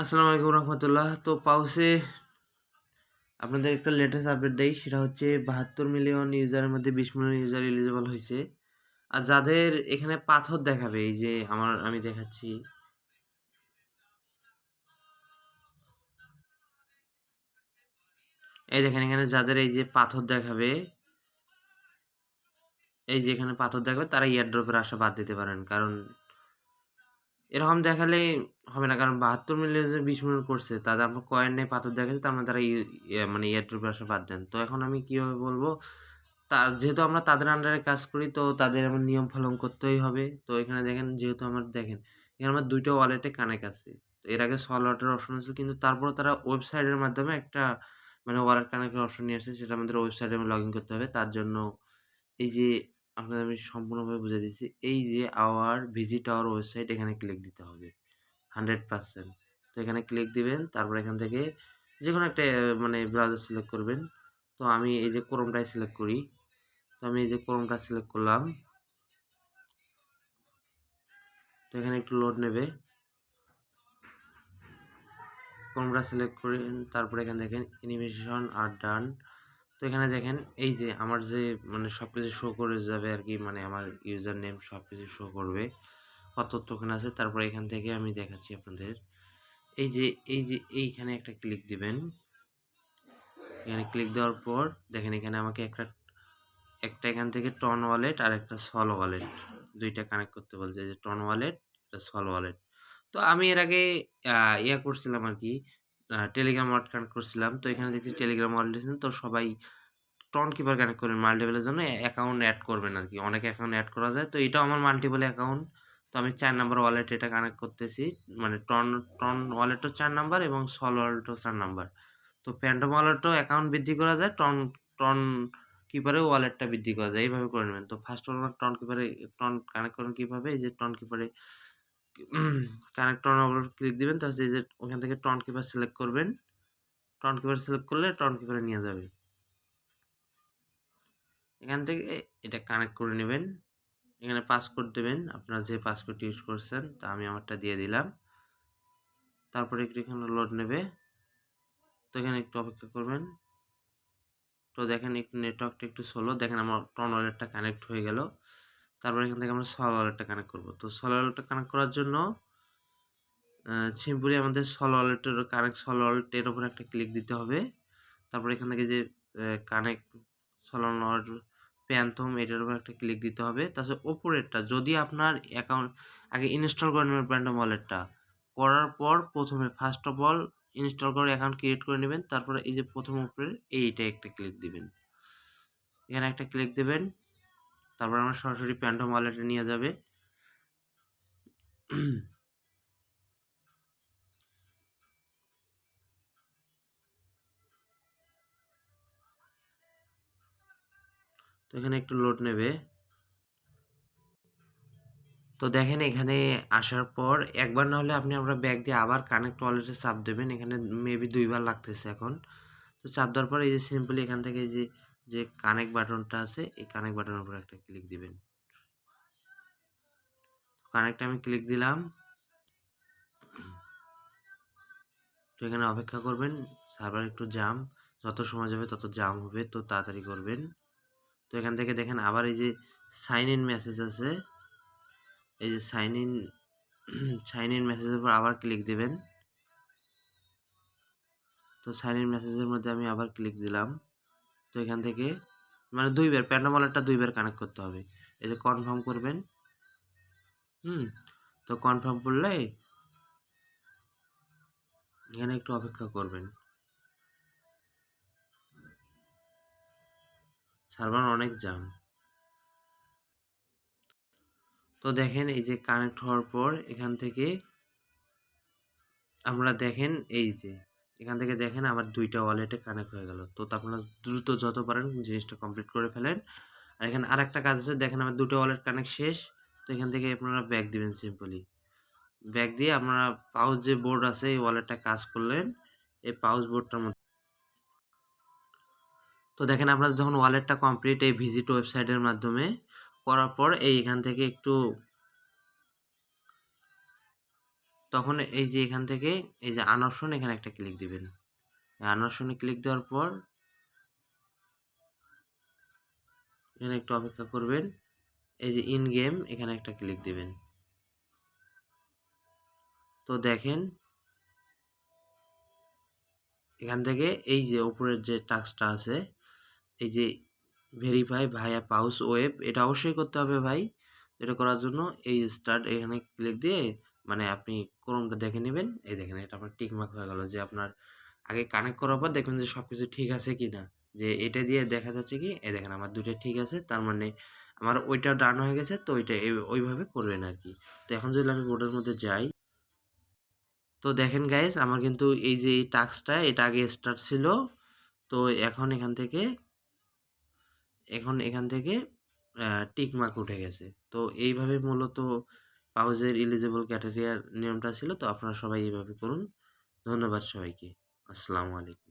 আসসালামু আলাইকুম রহমতুল্লাহ। তো পাউসে আপনাদের একটা লেটেস্ট আপডেট দেই, সেটা হচ্ছে বাহাত্তর মিলিয়ন ইউজারের মধ্যে বিশ মিলিয়ন ইউজার এলিজিবল হয়েছে। আর যাদের এখানে পাথর দেখাবে, এই যে আমার, আমি দেখাচ্ছি। এই দেখেন, এখানে যাদের এই যে পাথর দেখাবে, এই যে এখানে পাথর দেখাবে, তারা ইয়ারড্রপের আশা বাদ দিতে পারেন। কারণ এরকম দেখালে হবে না। কারণ বাহাত্তর মিলিয়ন যে বিশ মিলিয়ন করছে তাদের আপনার কয়েন নেই পাথর দেখাচ্ছে, তার মানে তারা ইয়ে মানে ইয়ারড্রপের আশা বাদ দেন। তো এখন আমি কীভাবে বলব? তা, যেহেতু আমরা তাদের আন্ডারে কাজ করি, তো তাদের আমার নিয়ম পালন করতেই হবে। তো এখানে দেখেন, যেহেতু আমার, দেখেন, এখানে আমার দুইটা ওয়ালেটে কানেক্ট আছে। এর আগে সল ওয়ালেটের অপশন আছে কিন্তু তারপরে তারা ওয়েবসাইটের মাধ্যমে একটা মানে ওয়ালেট কানেক্টের অপশন নিয়ে আসছে, সেটা আমাদের ওয়েবসাইটে আমি লগ ইন করতে হবে। তার জন্য এই যে আপনাদের আমি সম্পূর্ণভাবে বুঝে দিচ্ছি। এই যে আওয়ার ভিজিট আওয়ার ওয়েবসাইট এখানে ক্লিক দিতে হবে। হান্ড্রেড পার্সেন্ট তো এখানে ক্লিক দিবেন, তারপর এখান থেকে যে কোনো একটা মানে ব্রাউজার সিলেক্ট করবেন। তো আমি এই যে ক্রোমটাই সিলেক্ট করি। তো আমি এই যে ক্রোমটা সিলেক্ট করলাম। তো এখানে একটু লোড নেবে। ক্রোমটা সিলেক্ট করে তারপরে এখানে দেখেন অ্যানিমেশন আর ডান তো এখানে দেখেন, এই যে আমার যে মানে সব কিছু শো করে যাবে আর কি মানে আমার ইউজার নেম সব কিছু শো করবে, কত টোকেন আছে, তারপর এখান থেকে আমি দেখাচ্ছি আপনাদের। এই যে এই যে, এইখানে একটা ক্লিক দিবেন। এখানে ক্লিক দেওয়ার পর দেখেন এখানে আমাকে একটা একটা এখান থেকে টন ওয়ালেট আর একটা সল ওয়ালেট দুইটা কানেক্ট করতে বলছে যে টন ওয়ালেট একটা সল ওয়ালেট তো আমি এর আগে ইয়া করছিলাম আর কি টেলিগ্রাম ওয়ালেট কানেক্ট করছিলাম। তো এখানে দেখছি টেলিগ্রাম দিয়েছেন তো সবাই টন কিপার কানেক্ট করবেন মাল্টিপলের জন্য। অ্যাকাউন্ট অ্যাড করবেন আর কি অনেক অ্যাকাউন্ট অ্যাড করা যায়। তো এটাও আমার মাল্টিপল অ্যাকাউন্ট তো আমি চার নাম্বার ওয়ালেট এটা কানেক্ট করতেছি। মানে টন টন ওয়ালেটও চার নাম্বার এবং সল ওয়ালেটও চার নাম্বার তো প্যান্ডম ওয়ালেটও অ্যাকাউন্ট বৃদ্ধি করা যায়। টন টন কিপারে ওয়ালেটটা বৃদ্ধি করা যায়। এইভাবে করে নেবেন। তো ফার্স্ট অল টন কিপারে টন কানেক্ট করেন কীভাবে? এই যে টন কিপারে কানেক্ট টন ক্লিক দিবেন, তাহলে এই যে ওখান থেকে টন কিপার সিলেক্ট করবেন। টন কিপার সিলেক্ট করলে টন কিপারে নিয়ে যাবে। এখান থেকে এটা কানেক্ট করে নেবেন। এখানে পাসকোড দেবেন, আপনার যে পাসকোড ইউজ করছেন, তা আমি আমারটা দিয়ে দিলাম। তারপরে একটু এখানে লোড নেবে। তো এখানে একটু অপেক্ষা করবেন। তো দেখেন একটু নেটওয়ার্কটা একটু স্লো দেখেন আমার টন ওয়ালেটটা কানেক্ট হয়ে গেল। তারপর এখান থেকে আমরা সল ওয়ালেটটা কানেক্ট করব। তো সল ওয়ালেটটা কানেক্ট করার জন্য সিম্পলি আমাদের সল ওয়ালেটের কানেক্ট সল ওয়ালেটের উপর একটা ক্লিক দিতে হবে। তারপর এখান থেকে যে কানেক্ট সল ওয়ালেট প্যান্থম এটার উপর একটা ক্লিক দিতে হবে। তাছাড়া ওপরেরটা, যদি আপনার অ্যাকাউন্ট আগে ইনস্টল করে নেবেন প্যান্টম ওয়ালেটটা করার পর প্রথমে ফার্স্ট অফ অল ইনস্টল করে অ্যাকাউন্ট ক্রিয়েট করে নেবেন। তারপরে এই যে প্রথম উপরে এইটা একটা ক্লিক দিবেন। এখানে একটা ক্লিক দেবেন। তারপর আমরা সরাসরি প্যান্টম ওয়ালেটে নিয়ে যাবে। তো এখানে একটু লোড নেবে। তো দেখেন এখানে আসার পর একবার না হলে আপনি আমরা ব্যাগ দিয়ে আবার কানেক্ট ওয়ালেটে চাপ দেবেন। এখানে মেবি দুইবার লাগতেছে এখন। তো চাপ দেওয়ার পর এই যে সিম্পলি এখান থেকে যে যে কানেক্ট বাটনটা আছে, এই কানেক্ট বাটনের উপর একটা ক্লিক দিবেন। কানেক্ট আমি ক্লিক দিলাম। তো এখানে অপেক্ষা করবেন সার্ভার একটু জাম যত সময় যাবে তত জাম হবে, তো তাড়াতাড়ি করবেন। তো এখান থেকে দেখেন আবার এই যে সাইন ইন মেসেজ আছে, এই যে সাইন ইন সাইন ইন মেসেজের উপর আবার ক্লিক দিবেন। তো সাইন ইন মেসেজের মধ্যে আমি আবার ক্লিক দিলাম। তো এখান থেকে মানে দুইবার প্যান্ডম ওয়ালেটটা দুইবার কানেক্ট করতে হবে। এই যে কনফার্ম করবেন। হুম, তো কনফার্ম করলে এখানে একটু অপেক্ষা করবেন। সার্ভার অনেক জাম তো দেখেন এই যে কানেক্ট হওয়ার পর এখান থেকে আমরা দেখেন এই যে এখান থেকে দেখেন আমার দুইটা ওয়ালেটে কানেক্ট হয়ে গেল। তো আপনারা দ্রুত যত পারেন জিনিসটা কমপ্লিট করে ফেলেন। আর এখানে আর একটা কাজ আছে, দেখেন আমার দুটো ওয়ালেট কানেক্ট শেষ। তো এখান থেকে আপনারা ব্যাক দিবেন সিম্পলি ব্যাক দিয়ে আপনারা পাউচ যে বোর্ড আছে, এই ওয়ালেটটা কাজ করলেন। এই পাউচ বোর্ডটার মধ্যে তো দেখেন আপনার যখন ওয়ালেটটা কমপ্লিট এই ভিজিট ওয়েবসাইটের মাধ্যমে করার পর এই এখান থেকে একটু তখন এই যে এখান থেকে এই যে আন অপশন এখানে একটা ক্লিক দিবেন। আন অপশনে ক্লিক দেওয়ার পর এখানে একটু অপেক্ষা করবেন। এই যে ইন গেম এখানে একটা ক্লিক দিবেন। তো দেখেন এখান থেকে এই যে উপরের যে টাস্কটা আছে, এই যে ভেরিফাই ভাইয়া পাউস ওয়েব এটা অবশ্যই করতে হবে ভাই। এটা করার জন্য এই স্টার্ট এখানে ক্লিক দিয়ে মানে আপনি ক্রোমটা দেখে নেবেন। এই দেখেন এটা আপনার টিকমার্ক হয়ে গেল যে আপনার আগে কানেক্ট করার পর দেখবেন যে সব কিছু ঠিক আছে কি না যে এটা দিয়ে দেখা যাচ্ছে কি, এই দেখেন আমার দুটো ঠিক আছে, তার মানে আমার ওইটা ডান হয়ে গেছে, তো ওইটা ওইভাবে করবেন আর কি তো এখন যদি আমি বোর্ডের মধ্যে যাই, তো দেখেন গাইজ আমার কিন্তু এই যে এই টাস্কটা এটা আগে স্টার্ট ছিল। তো এখন এখান থেকে, এখন এখান থেকে টিক মার্ক উঠে গেছে। তো এইভাবে মূলত পাউজের ইলিজিবল ক্যাটেরিয়ার নিয়মটা ছিল তো আপনারা সবাই এইভাবে করুন। ধন্যবাদ সবাইকে। আসসালামু আলাইকুম।